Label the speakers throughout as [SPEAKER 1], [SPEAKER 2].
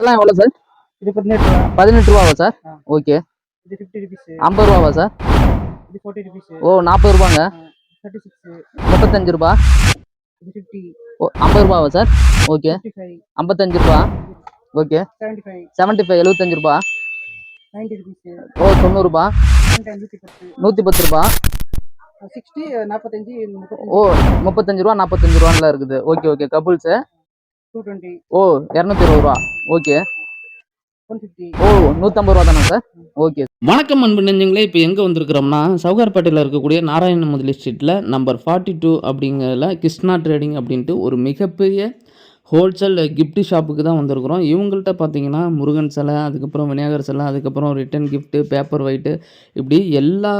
[SPEAKER 1] எல்லாம் எவ்வளோ சார்?
[SPEAKER 2] இது பதினெட்டு ரூபா.
[SPEAKER 1] பதினெட்டு ரூபாவா சார். ஓகே.
[SPEAKER 2] இது ஃபிஃப்டி ருபீஸ்
[SPEAKER 1] ஐம்பது ரூபாவா சார்?
[SPEAKER 2] இது ஃபார்ட்டி ருபீஸ்
[SPEAKER 1] ஓ நாற்பது ரூபாங்க.
[SPEAKER 2] தேர்ட்டி சிக்ஸ்
[SPEAKER 1] முப்பத்தஞ்சு ரூபா?
[SPEAKER 2] இது ஃபிஃப்டி
[SPEAKER 1] ஓ ஐம்பது ரூபாவா சார்? ஓகே. ஐம்பத்தஞ்சு ரூபா? Okay.
[SPEAKER 2] Seventy five
[SPEAKER 1] seventy five எழுபத்தஞ்சு ரூபா?
[SPEAKER 2] நைன்ட்டி ருபீஸ்
[SPEAKER 1] ஓ தொண்ணூறுபா
[SPEAKER 2] நூற்றி பத்து
[SPEAKER 1] ரூபா?
[SPEAKER 2] சிக்ஸ்டி நாற்பத்தஞ்சு
[SPEAKER 1] ஓ முப்பத்தஞ்சு ரூபா நாற்பத்தஞ்சு ரூபான்ல இருக்குது. Okay okay. Couples
[SPEAKER 2] two twenty
[SPEAKER 1] oh இரநூத்தி இருபது ரூபா. ஓகே. ஓ நூற்றம்பது ரூபா தானே சார்? ஓகே.
[SPEAKER 3] வணக்கம் அன்பு நெஞ்சங்களே இப்போ எங்கே வந்திருக்கிறோம்னா சவுகார்பேட்டையில் இருக்கக்கூடிய நாராயண முதலி ஸ்ட்ரீட்டில் நம்பர் ஃபார்ட்டி டூ அப்படிங்கிறதுல கிருஷ்ணா ட்ரேடிங் அப்படின்ட்டு ஒரு மிகப்பெரிய ஹோல்சேல் கிஃப்ட் ஷாப்புக்கு தான் வந்திருக்கிறோம். இவங்கள்ட்ட பார்த்தீங்கன்னா முருகன் சிலை அதுக்கப்புறம் விநாயகர் சிலை அதுக்கப்புறம் ரிட்டன் கிஃப்ட்டு பேப்பர் ஒயிட்டு இப்படி எல்லா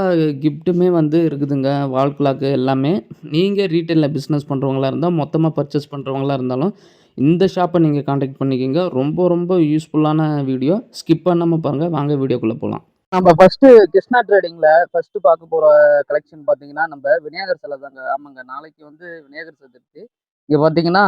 [SPEAKER 3] கிஃப்ட்டுமே வந்து இருக்குதுங்க. வால் கிளாக்கு எல்லாமே. நீங்கள் ரீட்டைலில் பிஸ்னஸ் பண்ணுறவங்களா இருந்தால் மொத்தமாக பர்ச்சேஸ் பண்ணுறவங்களா இருந்தாலும் இந்த ஷாப்பை நீங்கள் காண்டாக்ட் பண்ணிக்கிங்க. ரொம்ப ரொம்ப யூஸ்ஃபுல்லான வீடியோ ஸ்கிப் பண்ணாமல் பாருங்கள் வாங்க வீடியோக்குள்ளே போகலாம்
[SPEAKER 1] நம்ம ஃபர்ஸ்ட் கிருஷ்ணா ட்ரேடிங்ல ஃபர்ஸ்ட் பார்க்க போற கலெக்ஷன் பாத்தீங்கன்னா நம்ம விநாயகர் சிலை தாங்க. ஆமாங்க. நாளைக்கு வந்து விநாயகர் சதுர்த்தி இங்க பாத்தீங்கன்னா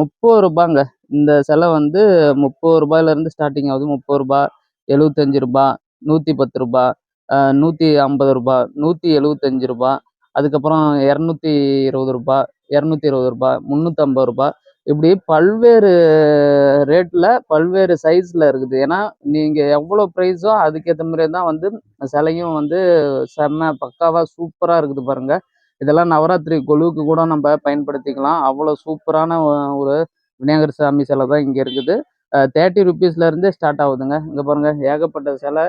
[SPEAKER 1] முப்பது ரூபாங்க. இந்த சிலை வந்து முப்பது ரூபாயில இருந்து ஸ்டார்டிங் ஆகுது. முப்பது ரூபாய் எழுபத்தஞ்சு ரூபாய் நூத்தி பத்து ரூபாய் நூற்றி நூத்தி ஐம்பது ரூபாய் நூத்தி எழுபத்தஞ்சு ரூபாய் அதுக்கப்புறம் இரநூத்தி இருபது ரூபாய் இரநூத்தி இருபது ரூபாய் முந்நூற்றம்பது ரூபாய் இப்படி பல்வேறு ரேட்டில் பல்வேறு சைஸில் இருக்குது. ஏன்னா நீங்கள் எவ்வளோ ப்ரைஸோ அதுக்கேற்ற மாதிரி தான் வந்து சிலையும் வந்து செம்ம பக்காவாக சூப்பராக இருக்குது பாருங்கள் இதெல்லாம் நவராத்திரி கொலுவுக்கு கூட நம்ம பயன்படுத்திக்கலாம். அவ்வளோ சூப்பரான ஒரு விநாயகர் சாமி சிலை தான் இங்கே இருக்குது. தேர்ட்டி ருபீஸ்லேருந்தே ஸ்டார்ட் ஆகுதுங்க. இங்கே பாருங்க ஏகப்பட்ட சிலை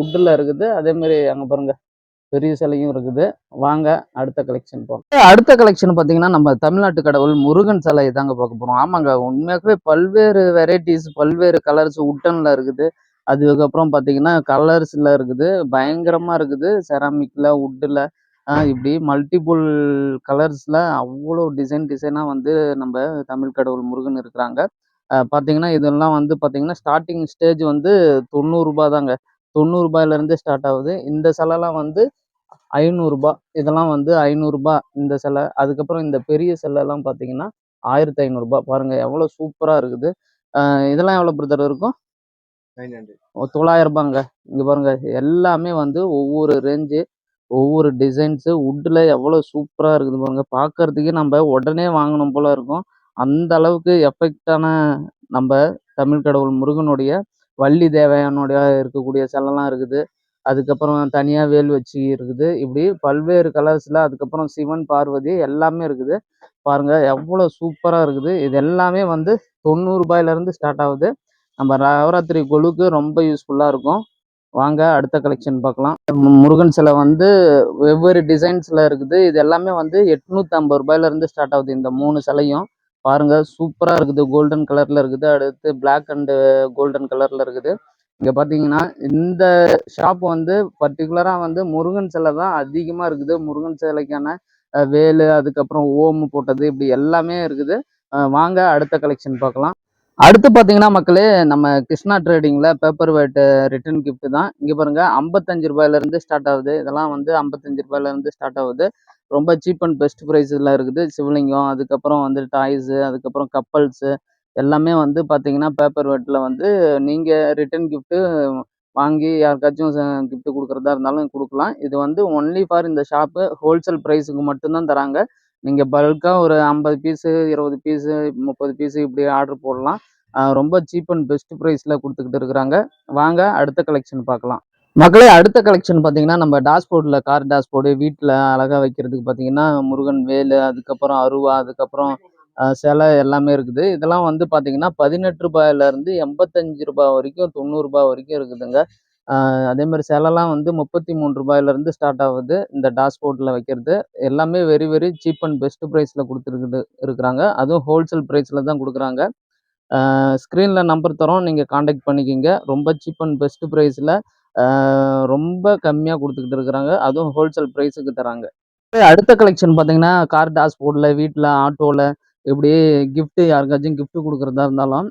[SPEAKER 1] உட்டில் இருக்குது. அதே மாதிரி அங்கே பாருங்க பெரிய சிலையும் இருக்குது. வாங்க அடுத்த கலெக்ஷன் போகிறோம் அடுத்த கலெக்ஷன் பார்த்தீங்கன்னா நம்ம தமிழ்நாட்டு கடவுள் முருகன் சிலை தாங்க பார்க்க போகிறோம் ஆமாங்க உண்மையாகவே பல்வேறு வெரைட்டிஸ் பல்வேறு கலர்ஸ் உட்டனில் இருக்குது. அதுக்கப்புறம் பார்த்தீங்கன்னா கலர்ஸில் இருக்குது. பயங்கரமாக இருக்குது. செராமிக்கில் உட்டில் இப்படி மல்டிபிள் கலர்ஸில் அவ்வளோ டிசைன் டிசைனாக வந்து நம்ம தமிழ் கடவுள் முருகன் இருக்கிறாங்க. பார்த்தீங்கன்னா இதெல்லாம் வந்து பார்த்தீங்கன்னா ஸ்டார்டிங் ஸ்டேஜ் வந்து தொண்ணூறுரூபா தாங்க. தொண்ணூறுபாயிலேருந்தே ஸ்டார்ட் ஆகுது. இந்த சிலைலாம் வந்து ஐநூறுரூபா இதெல்லாம் வந்து ஐநூறுரூபா இந்த சிலை. அதுக்கப்புறம் இந்த பெரிய சிலைலாம் பார்த்தீங்கன்னா ஆயிரத்தி ஐநூறுரூபா பாருங்கள் எவ்வளோ சூப்பராக இருக்குது. இதெல்லாம் எவ்வளோ பிரதர் இருக்கும்? தொள்ளாயிரம் ரூபாங்க இங்கே பாருங்க எல்லாமே வந்து ஒவ்வொரு ரேஞ்சு ஒவ்வொரு டிசைன்ஸு வுட்டில் எவ்வளோ சூப்பராக இருக்குது பாருங்க. பார்க்கறதுக்கே நம்ம உடனே வாங்கணும் போல இருக்கும். அந்த அளவுக்கு எஃபெக்டான நம்ம தமிழ் கடவுள் முருகனுடைய வள்ளி தேவையானுடைய இருக்கக்கூடிய சிலைலாம் இருக்குது. அதுக்கப்புறம் தனியாக வேல் வச்சு இருக்குது. இப்படி பல்வேறு கலர்ஸில் அதுக்கப்புறம் சிவன் பார்வதி எல்லாமே இருக்குது. பாருங்க எவ்வளோ சூப்பராக இருக்குது. இது எல்லாமே வந்து தொண்ணூறுபாயிலேருந்து ஸ்டார்ட் ஆகுது. நம்ம நவராத்திரி கொலுக்கு ரொம்ப யூஸ்ஃபுல்லாக இருக்கும். வாங்க அடுத்த கலெக்ஷன் பார்க்கலாம். முருகன் சிலை வந்து வெவ்வேறு டிசைன்ஸில் இருக்குது. இது எல்லாமே வந்து எட்நூற்றம்பது ரூபாயிலேருந்து ஸ்டார்ட் ஆகுது இந்த மூணு சிலையும். பாருங்க சூப்பராக இருக்குது. கோல்டன் கலரில் இருக்குது. அடுத்து பிளாக் அண்டு கோல்டன் கலரில் இருக்குது. இங்கே பார்த்தீங்கன்னா இந்த ஷாப் வந்து பர்டிகுலராக வந்து முருகன் சிலை தான் அதிகமாக இருக்குது. முருகன் சிலைக்கான வேலு அதுக்கப்புறம் ஓமு போட்டது இப்படி எல்லாமே இருக்குது. வாங்க அடுத்த கலெக்ஷன் பார்க்கலாம். அடுத்து பார்த்தீங்கன்னா மக்களே நம்ம கிருஷ்ணா ட்ரேடிங்கில் பேப்பர் வெயிட் ரிட்டர்ன் கிஃப்ட் தான். இங்கே பாருங்க ஐம்பத்தஞ்சு ரூபாயிலேருந்து ஸ்டார்ட் ஆகுது. இதெல்லாம் வந்து ஐம்பத்தஞ்சு ரூபாயிலேருந்து ஸ்டார்ட் ஆகுது. ரொம்ப சீப் அண்ட் பெஸ்ட் ப்ரைஸில் இருக்குது. சிவலிங்கம் அதுக்கப்புறம் வந்து டாய்ஸு அதுக்கப்புறம் கப்பல்ஸு எல்லாமே வந்து பார்த்தீங்கன்னா பேப்பர் வெட்டில் வந்து நீங்கள் ரிட்டர்ன் கிஃப்ட்டு வாங்கி யாருக்காச்சும் கிஃப்ட் கொடுக்குறதா இருந்தாலும் கொடுக்கலாம். இது வந்து ஒன்லி ஃபார் இந்த ஷாப்பு ஹோல்சேல் ப்ரைஸுக்கு மட்டும்தான் தராங்க. நீங்கள் பல்காக ஒரு ஐம்பது பீஸு இருபது பீஸு முப்பது பீஸு இப்படி ஆர்டர் போடலாம். ரொம்ப சீப் அண்ட் பெஸ்ட் ப்ரைஸில் கொடுத்துக்கிட்டு இருக்கிறாங்க. வாங்க அடுத்த கலெக்ஷன் பார்க்கலாம். மக்களே அடுத்த கலெக்ஷன் பார்த்தீங்கன்னா நம்ம டாஷ்போர்டில் கார் டாஷ்போர்டு வீட்டில் அழகாக வைக்கிறதுக்கு பார்த்தீங்கன்னா முருகன் வேலு அதுக்கப்புறம் அருவா அதுக்கப்புறம் சிலை எல்லாமே இருக்குது. இதெல்லாம் வந்து பார்த்தீங்கன்னா பதினெட்டு ரூபாயிலேருந்து எண்பத்தஞ்சு ரூபாய் வரைக்கும் தொண்ணூறுரூபா வரைக்கும் இருக்குதுங்க. அதே மாதிரி சிலைலாம் வந்து முப்பத்தி மூணு ரூபாயிலேருந்து ஸ்டார்ட் ஆகுது. இந்த டாஸ்போர்ட்டில் வைக்கிறது. எல்லாமே very very cheap and best ப்ரைஸில் கொடுத்துருக்குது இருக்கிறாங்க. அதுவும் ஹோல்சேல் ப்ரைஸில் தான் கொடுக்குறாங்க. ஸ்க்ரீனில் நம்பர் தரோம். நீங்கள் காண்டாக்ட் பண்ணிக்கிங்க. ரொம்ப சீப் அண்ட் பெஸ்ட் ப்ரைஸில் ரொம்ப கம்மியாக கொடுத்துக்கிட்டு இருக்கிறாங்க. அதுவும் ஹோல்சேல் ப்ரைஸுக்கு தராங்க. அடுத்த கலெக்ஷன் பார்த்தீங்கன்னா கார் டாஸ்போர்ட்டில் வீட்டில் ஆட்டோவில் இப்படி கிஃப்ட்டு யாருக்காச்சும் கிஃப்ட்டு கொடுக்குறதா இருந்தாலும்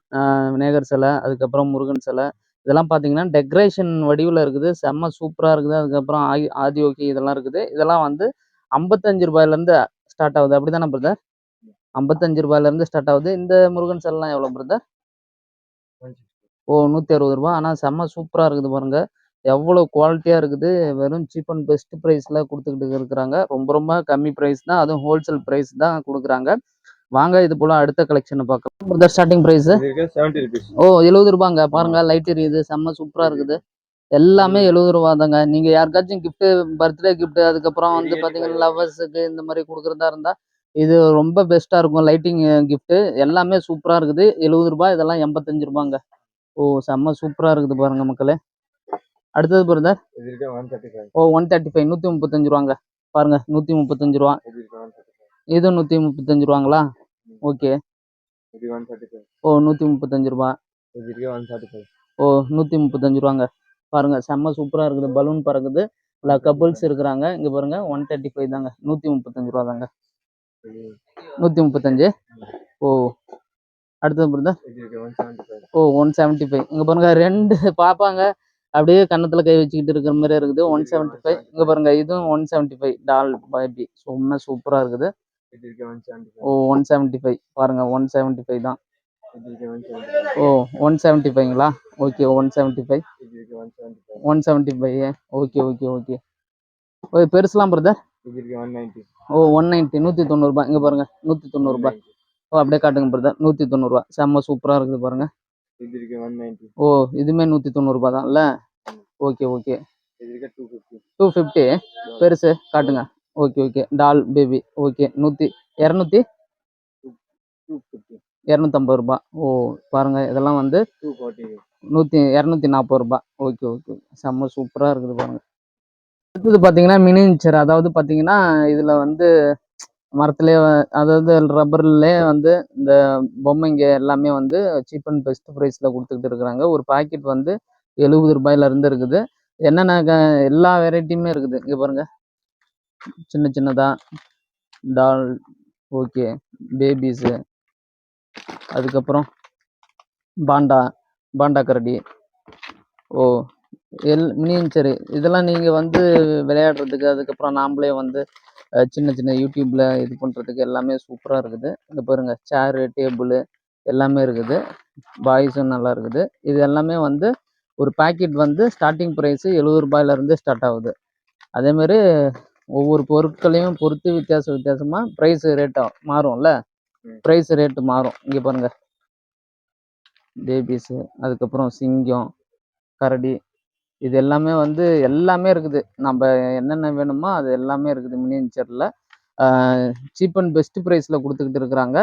[SPEAKER 1] விநாயகர் சிலை அதுக்கப்புறம் முருகன் சிலை இதெல்லாம் பார்த்தீங்கன்னா டெக்கரேஷன் வடிவில் இருக்குது. செம்ம சூப்பராக இருக்குது. அதுக்கப்புறம் ஆதி ஆதியோகி இதெல்லாம் இருக்குது. இதெல்லாம் வந்து ஐம்பத்தஞ்சு ரூபாயிலேருந்து ஸ்டார்ட் ஆகுது. அப்படி தானே பிரதர் ஐம்பத்தஞ்சு ரூபாயிலேருந்து ஸ்டார்ட் ஆகுது. இந்த முருகன் சிலைலாம் எவ்வளோ பிரதர் ஓ நூற்றி அறுபது ரூபா. ஆனால் செம்ம சூப்பராக இருக்குது பாருங்கள் எவ்வளோ குவாலிட்டியாக இருக்குது. வெறும் சீப் அண்ட் பெஸ்ட் ப்ரைஸில் கொடுத்துக்கிட்டு இருக்கிறாங்க. ரொம்ப ரொம்ப கம்மி ப்ரைஸ் தான். அதுவும் ஹோல்சேல் ப்ரைஸ் தான் கொடுக்குறாங்க. வாங்க இது போல் அடுத்த கலெக்ஷனை பார்க்கலாம். பிரதர் ஸ்டார்டிங் ப்ரைஸு ஓ எழுபது ரூபாங்க. பாருங்க லைட் எரியுது செம்ம சூப்பராக இருக்குது. எல்லாமே எழுபது ரூபா தாங்க நீங்கள் யாருக்காச்சும் gift பர்த்டே gift அதுக்கப்புறம் வந்து பார்த்தீங்கன்னா லவ்வர்ஸுக்கு இந்த மாதிரி கொடுக்குறதா இருந்தால் இது ரொம்ப பெஸ்ட்டாக இருக்கும். லைட்டிங் gift எல்லாமே சூப்பராக இருக்குது. எழுபது ரூபாய் இதெல்லாம் எண்பத்தஞ்சு ரூபாங்க. ஓ செம்ம சூப்பராக இருக்குது பாருங்க மக்களே. அடுத்தது brother oh one thirty five நூற்றி முப்பத்தஞ்சு ரூபாங்க. பாருங்க நூற்றி முப்பத்தஞ்சு ரூபா.
[SPEAKER 4] இது
[SPEAKER 1] நூற்றி முப்பத்தஞ்சு ரூபாங்களா? ஓகே.
[SPEAKER 4] இது ஒன் தேர்ட்டி ஃபைவ்
[SPEAKER 1] ஓ நூற்றி முப்பத்தஞ்சு ரூபா.
[SPEAKER 4] இது இருக்கு ஒன் தேர்ட்டி ஃபைவ்
[SPEAKER 1] ஓ நூற்றி முப்பத்தஞ்சு ரூபாங்க. பாருங்க செம்ம சூப்பராக இருக்குது. பலூன் பறக்குது. இல்லை கப்புள்ஸ் இருக்கிறாங்க. இங்கே பாருங்க ஒன் தேர்ட்டி ஃபைவ் தாங்க. நூற்றி முப்பத்தஞ்சு ரூபா தாங்க நூற்றி முப்பத்தஞ்சு? ஓ. அடுத்தது brother oh one seventy five இங்கே பாருங்க ரெண்டு பார்ப்பாங்க அப்படியே கன்னத்துல கை வச்சுக்கிட்டு இருக்கிற மாதிரி இருக்குது. ஒன் செவன்ட்டி ஃபைவ் இங்கே பாருங்க இதுவும் one seventy five doll baby சும்மா சூப்பராக இருக்குது. ஓ ஒன் செவன்ட்டி ஃபைவ் பாருங்க ஒன் செவன்ட்டி ஃபைவ் தான் oh one seventy ஃபைவ்ங்களா okay one seventy five
[SPEAKER 4] one
[SPEAKER 1] seventy five okay okay okay oh பெருசுலாம் brother oh one ninety நூற்றி தொண்ணூறுபா இங்கே பாருங்க நூற்றி தொண்ணூறுபா ஓ அப்படியே காட்டுங்க பிரதர் நூற்றி தொண்ணூறுபா செம்ம சூப்பராக இருக்குது பாருங்க.
[SPEAKER 4] இது இருக்கு ஒன் நைன்டி
[SPEAKER 1] ஓ இதுவுமே நூற்றி தொண்ணூறுபா தான் இல்லை ஓகே ஓகே
[SPEAKER 4] டூ ஃபிஃப்டி
[SPEAKER 1] பெருசு காட்டுங்க. Okay okay doll baby okay நூற்றி இரநூத்தி? இரநூத்தம்பது ரூபா ஓ பாருங்க. இதெல்லாம் வந்து
[SPEAKER 4] டூ ஃபார்ட்டி
[SPEAKER 1] நூற்றி இரநூத்தி நாற்பது ரூபா ஓகே ஓகே செம்ம சூப்பராக இருக்குது பாருங்கள் அடுத்தது பார்த்தீங்கன்னா மினிச்சர் அதாவது பார்த்தீங்கன்னா இதில் வந்து மரத்துலேயே அதாவது ரப்பர்லேயே வந்து இந்த பொம்மைங்க எல்லாமே வந்து சீப் அண்ட் பெஸ்ட் ப்ரைஸில் கொடுத்துக்கிட்டு இருக்கிறாங்க. ஒரு பாக்கெட் வந்து எழுபது ரூபாயிலேருந்து இருக்குது. என்னென்ன எல்லா வெரைட்டியுமே இருக்குது. இங்கே பாருங்க. சின்ன சின்னதாக டால் ஓகே பேபீஸு அதுக்கப்புறம் பாண்டா பாண்டா கரடி. ஓ எல் மினியேச்சரு இதெல்லாம் நீங்கள் வந்து விளையாடுறதுக்கு அதுக்கப்புறம் நாமளே வந்து சின்ன சின்ன யூடியூப்பில் இது பண்ணுறதுக்கு எல்லாமே சூப்பராக இருக்குது. இங்கே பாருங்கள் சேரு டேபிளு எல்லாமே இருக்குது. பாய்ஸும் நல்லா இருக்குது. இது எல்லாமே வந்து ஒரு பாக்கெட் வந்து ஸ்டார்டிங் ப்ரைஸு எழுபது ரூபாயிலேருந்து ஸ்டார்ட் ஆகுது. அதேமாரி ஒவ்வொரு பொருட்களையும் பொறுத்து வித்தியாச வித்தியாசமாக ப்ரைஸ் ரேட் மாறும்ல. ப்ரைஸ் ரேட்டு மாறும். இங்கே பாருங்க. பேபிஸு அதுக்கப்புறம் சிங்கம் கரடி. இது எல்லாமே வந்து எல்லாமே இருக்குது. நம்ம என்னென்ன வேணுமோ அது எல்லாமே இருக்குது மினியேச்சரில் சீப் அண்ட் பெஸ்ட் ப்ரைஸில் கொடுத்துக்கிட்டு இருக்கிறாங்க.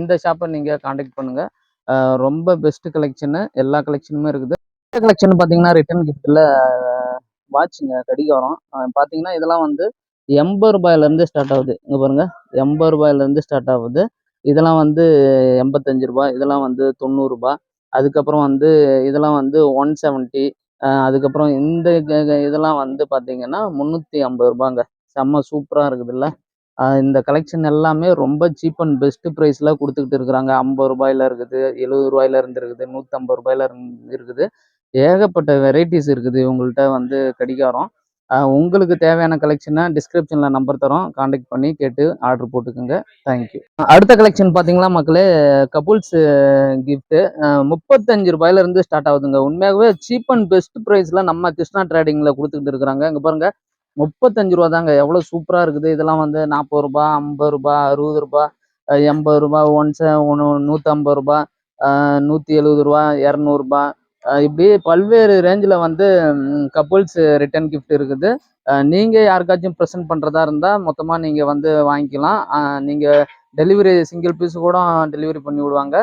[SPEAKER 1] இந்த ஷாப்பை நீங்கள் காண்டாக்ட் பண்ணுங்கள் ரொம்ப பெஸ்ட் கலெக்ஷனு எல்லா கலெக்ஷனுமே இருக்குது. கலெக்ஷன் பார்த்தீங்கன்னா ரிட்டன் கிஃப்ட்டில் வாட்சுங்க கடிகாரம். பார்த்தீங்கன்னா இதெல்லாம் வந்து எண்பது ரூபாயிலேருந்து ஸ்டார்ட் ஆகுது. இங்கே பாருங்கள் எண்பது ரூபாயிலேருந்து ஸ்டார்ட் ஆகுது. இதெல்லாம் வந்து எண்பத்தஞ்சு ரூபாய் இதெல்லாம் வந்து தொண்ணூறுரூபா அதுக்கப்புறம் வந்து இதெல்லாம் வந்து ஒன் செவன்ட்டி அதுக்கப்புறம் இந்த க- இதெல்லாம் வந்து பார்த்தீங்கன்னா முந்நூற்றி ஐம்பது ரூபாங்க. செம்ம சூப்பராக இருக்குதுல்ல. இந்த கலெக்ஷன் எல்லாமே ரொம்ப சீப் அண்ட் பெஸ்ட் ப்ரைஸில் கொடுத்துக்கிட்டு இருக்கிறாங்க. ஐம்பது ரூபாயில இருக்குது எழுபது ரூபாயில இருந்து இருக்குது நூற்றம்பது ரூபாயில இருந்து இருக்குது. ஏகப்பட்ட வெரைட்டிஸ் இருக்குது. இவங்கள்ட்ட வந்து கடிகாரம். உங்களுக்கு தேவையான கலெக்ஷனை டிஸ்கிரிப்ஷனில் நம்பர் தரோம். காண்டாக்ட் பண்ணி கேட்டு ஆர்டர் போட்டுக்கோங்க. தேங்க்யூ அடுத்த கலெக்ஷன் பார்த்தீங்களா மக்களே? கப்புள்ஸ் கிஃப்ட்டு முப்பத்தஞ்சு ரூபாயிலேருந்து ஸ்டார்ட் ஆகுதுங்க. உண்மையாகவே சீப் அண்ட் பெஸ்ட் ப்ரைஸில் நம்ம கிருஷ்ணா ட்ரேடிங்கில் கொடுத்துக்கிட்டு இருக்கிறாங்க. இங்கே பாருங்க. முப்பத்தஞ்சு ரூபா தாங்க எவ்வளோ சூப்பராக இருக்குது. இதெல்லாம் வந்து நாற்பது ரூபா ஐம்பது ரூபா அறுபது ரூபா எண்பது ரூபா ஒன்ஸ் ஒன்று நூற்றம்பது ரூபா நூற்றி எழுபது ரூபா இரநூறுபா இப்படி பல்வேறு ரேஞ்சில் வந்து கப்புள்ஸ் ரிட்டர்ன் கிஃப்ட் இருக்குது. நீங்கள் யாருக்காச்சும் ப்ரெசென்ட் பண்ணுறதா இருந்தால் மொத்தமாக நீங்கள் வந்து வாங்கிக்கலாம். நீங்கள் டெலிவரி சிங்கிள் பீஸ் கூட டெலிவரி பண்ணி விடுவாங்க.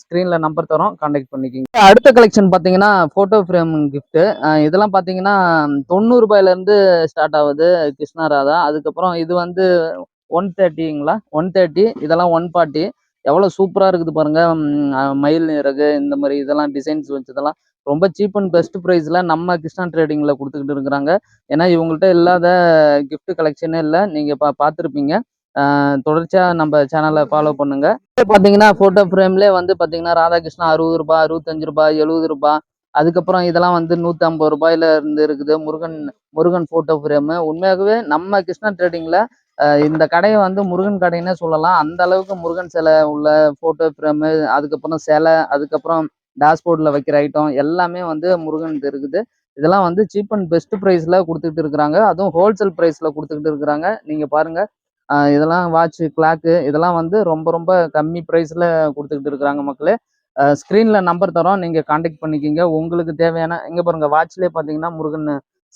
[SPEAKER 1] ஸ்க்ரீனில் நம்பர் தரோம் காண்டாக்ட் பண்ணிக்கிங்க. அடுத்த கலெக்ஷன் பார்த்தீங்கன்னா ஃபோட்டோ ஃப்ரேம் கிஃப்ட்டு இதெல்லாம் பார்த்தீங்கன்னா தொண்ணூறு ரூபாயிலேருந்து ஸ்டார்ட் ஆகுது கிருஷ்ணா ராதா. அதுக்கப்புறம் இது வந்து ஒன் தேர்ட்டிங்களா ஒன் தேர்ட்டி இதெல்லாம் ஒன் ஃபார்ட்டி எவ்வளோ சூப்பராக இருக்குது பாருங்கள் மயில் இறகு இந்த மாதிரி இதெல்லாம் டிசைன்ஸ் வச்சதெல்லாம் ரொம்ப சீப் அண்ட் பெஸ்ட் ப்ரைஸில் நம்ம கிருஷ்ணா ட்ரேடிங்கில் கொடுத்துக்கிட்டு இருக்கிறாங்க. ஏன்னா இவங்கள்ட்ட இல்லாத கிஃப்ட் கலெக்ஷனே இல்லை. நீங்கள் பா பார்த்துருப்பீங்க. தொடர்ச்சியாக நம்ம சேனலை ஃபாலோ பண்ணுங்க. பார்த்தீங்கன்னா ஃபோட்டோ ஃப்ரேம்லேயே வந்து பார்த்தீங்கன்னா ராதாகிருஷ்ணா அறுபது ரூபாய் அறுபத்தஞ்சு ரூபாய் எழுபது ரூபாய் அதுக்கப்புறம் இதெல்லாம் வந்து நூற்றி ஐம்பது ரூபாயில இருந்து இருக்குது. முருகன் முருகன் ஃபோட்டோ ஃப்ரேமு உண்மையாகவே நம்ம கிருஷ்ணா ட்ரேடிங்கில் இந்த கடையை வந்து முருகன் கடைன்னே சொல்லலாம். அந்த அளவுக்கு முருகன் சிலை உள்ள ஃபோட்டோ ஃப்ரேமு அதுக்கப்புறம் சிலை அதுக்கப்புறம் டேஷ்போர்டில் வைக்கிற ஐட்டம் எல்லாமே வந்து முருகன் இருக்குது. இதெல்லாம் வந்து சீப் அண்ட் பெஸ்ட் ப்ரைஸில் கொடுத்துட்டு இருக்கிறாங்க. அதுவும் ஹோல்சேல் ப்ரைஸில் கொடுத்துக்கிட்டு இருக்கிறாங்க. நீங்கள் பாருங்கள் இதெல்லாம் வாட்ச் கிளாக்கு இதெல்லாம் வந்து ரொம்ப ரொம்ப கம்மி ப்ரைஸில் கொடுத்துக்கிட்டு இருக்கிறாங்க மக்களே. ஸ்க்ரீனில் நம்பர் தரோம். நீங்கள் காண்டாக்ட் பண்ணிக்கிங்க. உங்களுக்கு தேவையான இங்கே பாருங்கள் வாட்ச்லேயே பார்த்தீங்கன்னா முருகன்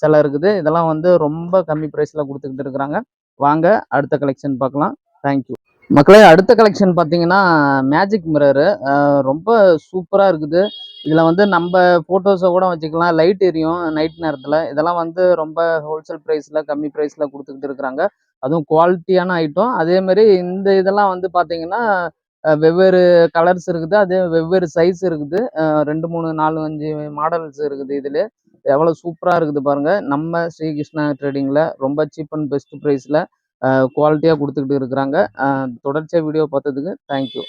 [SPEAKER 1] சிலை இருக்குது. இதெல்லாம் வந்து ரொம்ப கம்மி ப்ரைஸில் கொடுத்துக்கிட்டு இருக்கிறாங்க. வாங்க அடுத்த கலெக்ஷன் பார்க்கலாம். தேங்க்யூ மக்களே அடுத்த கலெக்ஷன் பார்த்தீங்கன்னா மேஜிக் மிரரு ரொம்ப சூப்பராக இருக்குது. இதில் வந்து நம்ம ஃபோட்டோஸை கூட வச்சுக்கலாம். லைட் எரியும் நைட் நேரத்தில். இதெல்லாம் வந்து ரொம்ப ஹோல்சேல் ப்ரைஸில் கம்மி ப்ரைஸில் கொடுத்துக்கிட்டு இருக்கிறாங்க. அதுவும் குவாலிட்டியான ஐட்டம் அதேமாரி இந்த இதெல்லாம் வந்து பார்த்தீங்கன்னா வெவ்வேறு கலர்ஸ் இருக்குது. அதே வெவ்வேறு சைஸ் இருக்குது. ரெண்டு மூணு நாலு அஞ்சு மாடல்ஸ் இருக்குது இதில். எவ்வளோ சூப்பராக இருக்குது பாருங்க. நம்ம ஸ்ரீகிருஷ்ணா ட்ரேடிங்கில் ரொம்ப சீப் அண்ட் பெஸ்ட் ப்ரைஸில் குவாலிட்டியாக கொடுத்துக்கிட்டு இருக்கிறாங்க. தொடர்ச்சியாக வீடியோ பார்த்ததுக்கு தேங்க்யூ